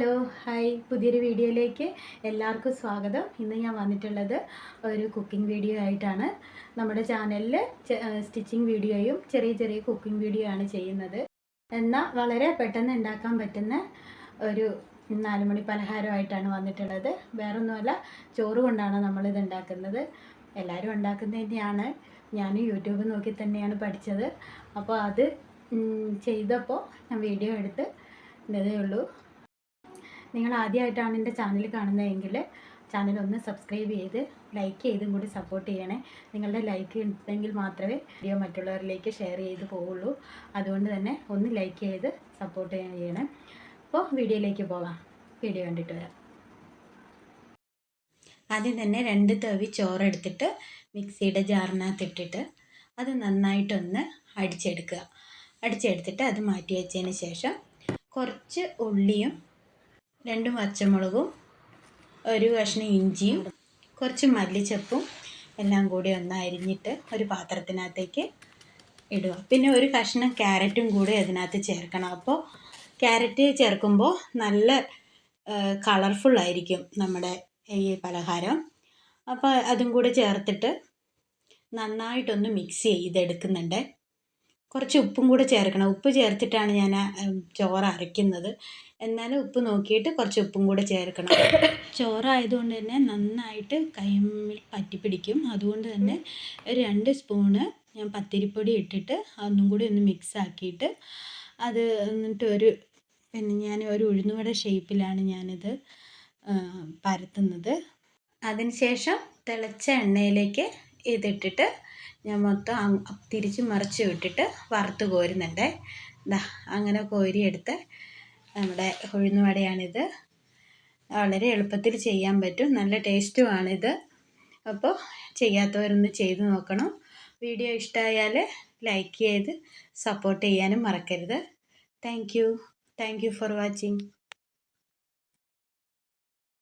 Hello hi. പുതിയൊരു വീഡിയോയിലേക്ക് എല്ലാവർക്കും സ്വാഗതം. ഇന്ന് ഞാൻ വന്നിട്ടുള്ളത് ഒരു കുക്കിംഗ് വീഡിയോ ആയിട്ടാണ്. നമ്മുടെ ചാനലിൽ സ്റ്റിച്ചിങ് വീഡിയോയും ചെറിയ ചെറിയ കുക്കിംഗ് വീഡിയോ ആണ് ചെയ്യുന്നത്. എന്നാൽ വളരെ പെട്ടെന്ന് ഉണ്ടാക്കാൻ പറ്റുന്ന ഒരു നാലുമണി പലഹാരമായിട്ടാണ് വന്നിട്ടുള്ളത്. വേറൊന്നുമല്ല ചോറ് കൊണ്ടാണ് നമ്മളിത് ഉണ്ടാക്കുന്നത്. എല്ലാവരും ഉണ്ടാക്കുന്നത് തന്നെയാണ്. ഞാൻ യൂട്യൂബ് നോക്കി തന്നെയാണ് പഠിച്ചത്. അപ്പോൾ അത് ചെയ്തപ്പോൾ ഞാൻ വീഡിയോ എടുത്ത് ഇതേ ഉള്ളൂ. നിങ്ങൾ ആദ്യമായിട്ടാണ് എന്റെ ചാനൽ കാണുന്നതെങ്കിൽ ചാനൽ ഒന്ന് സബ്സ്ക്രൈബ് ചെയ്ത് ലൈക്ക് ചെയ്തും കൂടി സപ്പോർട്ട് ചെയ്യണേ. നിങ്ങളുടെ ലൈക്ക് ഉണ്ടെങ്കിൽ മാത്രമേ വീഡിയോ മറ്റുള്ളവരിലേക്ക് ഷെയർ ചെയ്ത് പോവുള്ളൂ. അതുകൊണ്ട് തന്നെ ഒന്ന് ലൈക്ക് ചെയ്ത് സപ്പോർട്ട് ചെയ്യണേ. അപ്പോൾ വീഡിയോയിലേക്ക് പോകാം. വീഡിയോ കണ്ടിട്ട് വരാം. ആദ്യം തന്നെ രണ്ട് തവി ചോറെടുത്തിട്ട് മിക്സിയുടെ ജാറിനകത്ത് ഇട്ടിട്ട് അത് നന്നായിട്ടൊന്ന് അടിച്ചെടുക്കുക. അടിച്ചെടുത്തിട്ട് അത് മാറ്റി വെച്ചതിന് ശേഷം കുറച്ച് ഉള്ളിയും രണ്ട് പച്ചമുളകും ഒരു കഷ്ണം ഇഞ്ചിയും കുറച്ച് മല്ലിച്ചപ്പും എല്ലാം കൂടി ഒന്ന് അരിഞ്ഞിട്ട് ഒരു പാത്രത്തിനകത്തേക്ക് ഇടുക. പിന്നെ ഒരു കഷ്ണം ക്യാരറ്റും കൂടി അതിനകത്ത് ചേർക്കണം. അപ്പോൾ ക്യാരറ്റ് ചേർക്കുമ്പോൾ നല്ല കളർഫുള്ളായിരിക്കും നമ്മുടെ ഈ പലഹാരം. അപ്പോൾ അതും കൂടി ചേർത്തിട്ട് നന്നായിട്ടൊന്ന് മിക്സ് ചെയ്തെടുക്കുന്നുണ്ട്. കുറച്ച് ഉപ്പും കൂടെ ചേർക്കണം. ഉപ്പ് ചേർത്തിട്ടാണ് ഞാൻ ചോറ് അരയ്ക്കുന്നത്. എന്നാലും ഉപ്പ് നോക്കിയിട്ട് കുറച്ച് ഉപ്പും കൂടെ ചേർക്കണം. ചോറായതുകൊണ്ട് തന്നെ നന്നായിട്ട് കൈമിൽ പറ്റിപ്പിടിക്കും അതുകൊണ്ട് തന്നെ രണ്ട് സ്പൂണ് ഞാൻ പത്തിരിപ്പൊടി ഇട്ടിട്ട് അതൊന്നും കൂടി ഒന്ന് മിക്സ് ആക്കിയിട്ട് അത് എന്നിട്ട് ഒരു പിന്നെ ഞാൻ ഒരു ഉഴുന്നുവട ഷേപ്പിലാണ് ഞാനിത് പരത്തുന്നത്. അതിന് ശേഷം തിളച്ച എണ്ണയിലേക്ക് ഇതിട്ടിട്ട് ഞാൻ മൊത്തം തിരിച്ച് മറിച്ച് വിട്ടിട്ട് വറുത്ത് കോരുന്നുണ്ട്. ഇതാ അങ്ങനെ കോരിയെടുത്ത് നമ്മുടെ ഉഴുന്നുവടയാണിത്. വളരെ എളുപ്പത്തിൽ ചെയ്യാൻ പറ്റും. നല്ല ടേസ്റ്റുമാണിത്. അപ്പോൾ ചെയ്യാത്തവരൊന്ന് ചെയ്ത് നോക്കണം. വീഡിയോ ഇഷ്ടമായാൽ ലൈക്ക് ചെയ്ത് സപ്പോർട്ട് ചെയ്യാനും മറക്കരുത്. Thank you. Thank you for watching.